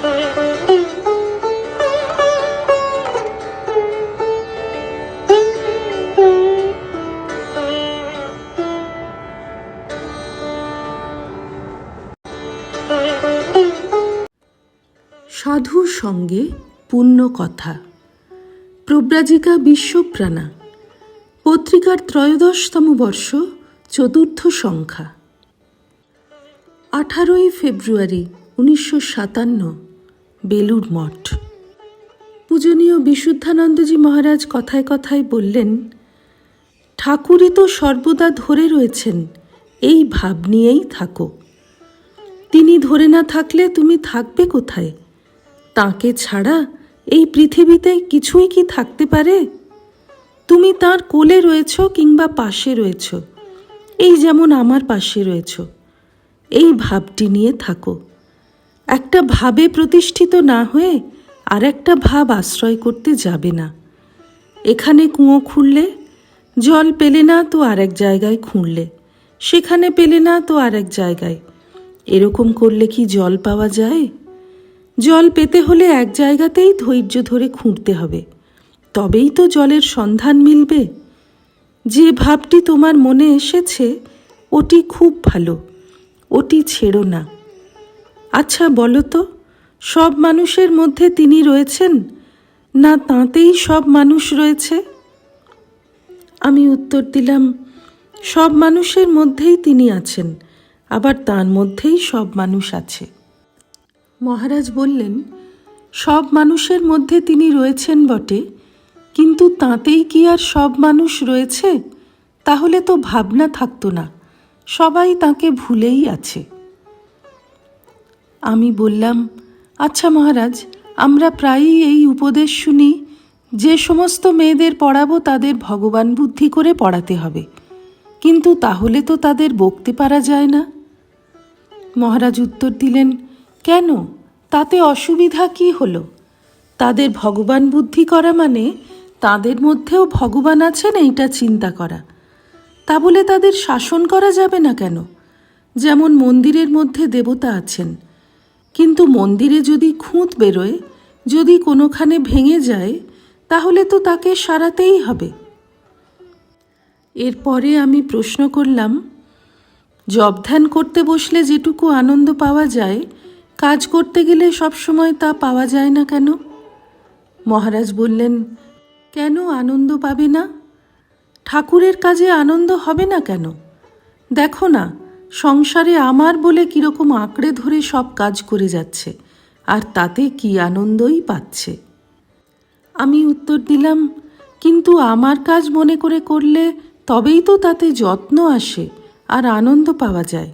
সাধুর সঙ্গে পুণ্য কথা প্রব্রাজিকা বিশ্বপ্রাণা। পত্রিকার ত্রয়োদশতম বর্ষ, চতুর্থ সংখ্যা। আঠারোই ফেব্রুয়ারি, উনিশশো সাতান্ন। বেলুর মঠ। পূজনীয় বিশুদ্ধানন্দজি মহারাজ কথায় কথায় বললেন, ঠাকুরই তো সর্বদা ধরে রয়েছেন, এই ভাব নিয়েই থাকো। তিনি ধরে না থাকলে তুমি থাকবে কোথায়? তাকে ছাড়া এই পৃথিবীতে কিছুই কি থাকতে পারে? তুমি তার কোলে রয়েছ কিংবা পাশে রয়েছ, এই যেমন আমার পাশে রয়েছ, এই ভাবটি নিয়ে থাকো। একটা ভাবে প্রতিষ্ঠিত না হয়ে আর একটা ভাব আশ্রয় করতে যাবে না। এখানে কুঁয়ো খুঁড়লে জল পেলে না তো আরেক জায়গায় খুঁড়লে, সেখানে পেলে না তো আর এক জায়গায়। এরকম করলে কি জল পাওয়া যায়? জল পেতে হলে এক জায়গাতেই ধৈর্য ধরে খুঁড়তে হবে। তবেই তো জলের সন্ধান মিলবে। যে ভাবটি তোমার মনে এসেছে, ওটি খুব ভালো, ওটি ছেড়ো না। আচ্ছা বলো তো, সব মানুষের মধ্যে তিনি রয়েছেন? না তাঁতেই সব মানুষ রয়েছে? আমি উত্তর দিলাম, সব মানুষের মধ্যেই তিনি আছেন, আবার তার মধ্যেই সব মানুষ আছে। মহারাজ বললেন, সব মানুষের মধ্যে তিনি রয়েছেন বটে, কিন্তু তাঁতেই কি আর সব মানুষ রয়েছে? তাহলে তো ভাবনা থাকতো না, সবাই তাকে ভুলেই আছে। আমি বললাম আচ্ছা মহারাজ, আমরা প্রায়ই এই উপদেশ শুনি, যে সমস্ত মেয়েদের পড়াবো তাদের ভগবান বুদ্ধি করে পড়াতে হবে। কিন্তু তাহলে তো তাদের বকতে পারা যায় না। মহারাজ উত্তর দিলেন, কেন? তাতে অসুবিধা কি হলো? তাদের ভগবান বুদ্ধি করা মানে তাদের মধ্যেও ভগবান আছেন এইটা চিন্তা করা। তা বলে তাদের শাসন করা যাবে না কেন? যেমন মন্দিরের মধ্যে দেবতা আছেন কিন্তু মন্দিরে যদি খুঁত বেরোয়, যদি কোনোখানে ভেঙে যায়, তাহলে তো তাকে সারাতেই হবে। এরপরে আমি প্রশ্ন করলাম জব ধ্যান করতে বসলে যেটুকু আনন্দ পাওয়া যায়, কাজ করতে গেলে সবসময় তা পাওয়া যায় না কেন? মহারাজ বললেন, কেন আনন্দ পাবে না? ঠাকুরের কাজে আনন্দ হবে না কেন? দেখো না সংসারে আমার বলে কীরকম আঁকড়ে ধরে সব কাজ করে যাচ্ছে, আর তাতে কি আনন্দই পাচ্ছে? আমি উত্তর দিলাম, কিন্তু আমার কাজ মনে করে করলে তবেই তো তাতে যত্ন আসে আর আনন্দ পাওয়া যায়।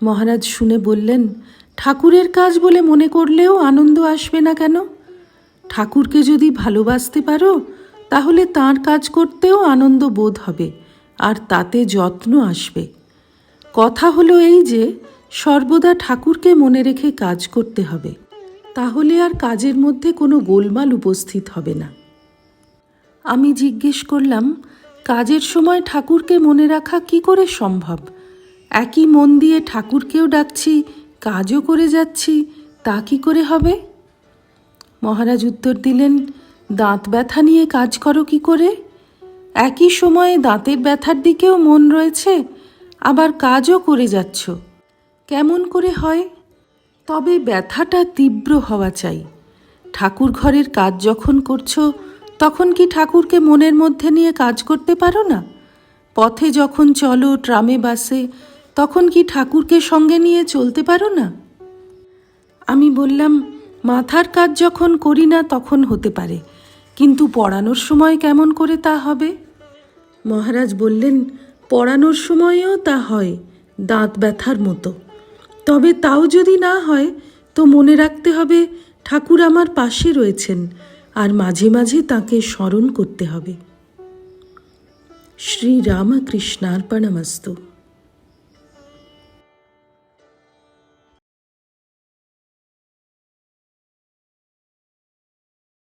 মহারাজ শুনে বললেন, ঠাকুরের কাজ বলে মনে করলেও আনন্দ আসবে না কেন? ঠাকুরকে যদি ভালোবাসতে পারো, তাহলে তার কাজ করতেও আনন্দ বোধ হবে, আর তাতে যত্ন আসবে। কথা হলো এই যে, সর্বদা ঠাকুরকে মনে রেখে কাজ করতে হবে। তাহলে আর কাজের মধ্যে কোনো গোলমাল উপস্থিত হবে না। আমি জিজ্ঞেস করলাম, কাজের সময় ঠাকুরকে মনে রাখা কি করে সম্ভব? একই মন দিয়ে ঠাকুরকেও ডাকছি, কাজও করে যাচ্ছি, তা কি করে হবে? মহারাজ উত্তর দিলেন, দাঁত ব্যথা নিয়ে কাজ করো কি করে? একই সময়ে দাঁতের ব্যথার দিকেও মন রয়েছে আবার কাজও করে যাচ্ছ। কেমন করে হয়? তবে ব্যথাটা তীব্র হওয়া চাই। ঠাকুর ঘরের কাজ যখন করছ, তখন কি ঠাকুরকে মনের মধ্যে নিয়ে কাজ করতে পারো না? পথে যখন চলো ট্রামে বাসে, তখন কি ঠাকুরকে সঙ্গে নিয়ে চলতে পারো না? আমি বললাম, মাথার কাজ যখন করি না, তখন হতে পারে। কিন্তু পড়ানোর সময় কেমন করে তা হবে? মহারাজ বললেন পড়ানোর সময়েও তা হয়, দাঁত ব্যথার মতো। তবে তাও যদি না হয়, তো মনে রাখতে হবে ঠাকুর আমার পাশে রয়েছেন আর মাঝে মাঝে তাকে স্মরণ করতে হবে। শ্রী রামকৃষ্ণার্পণমস্তু।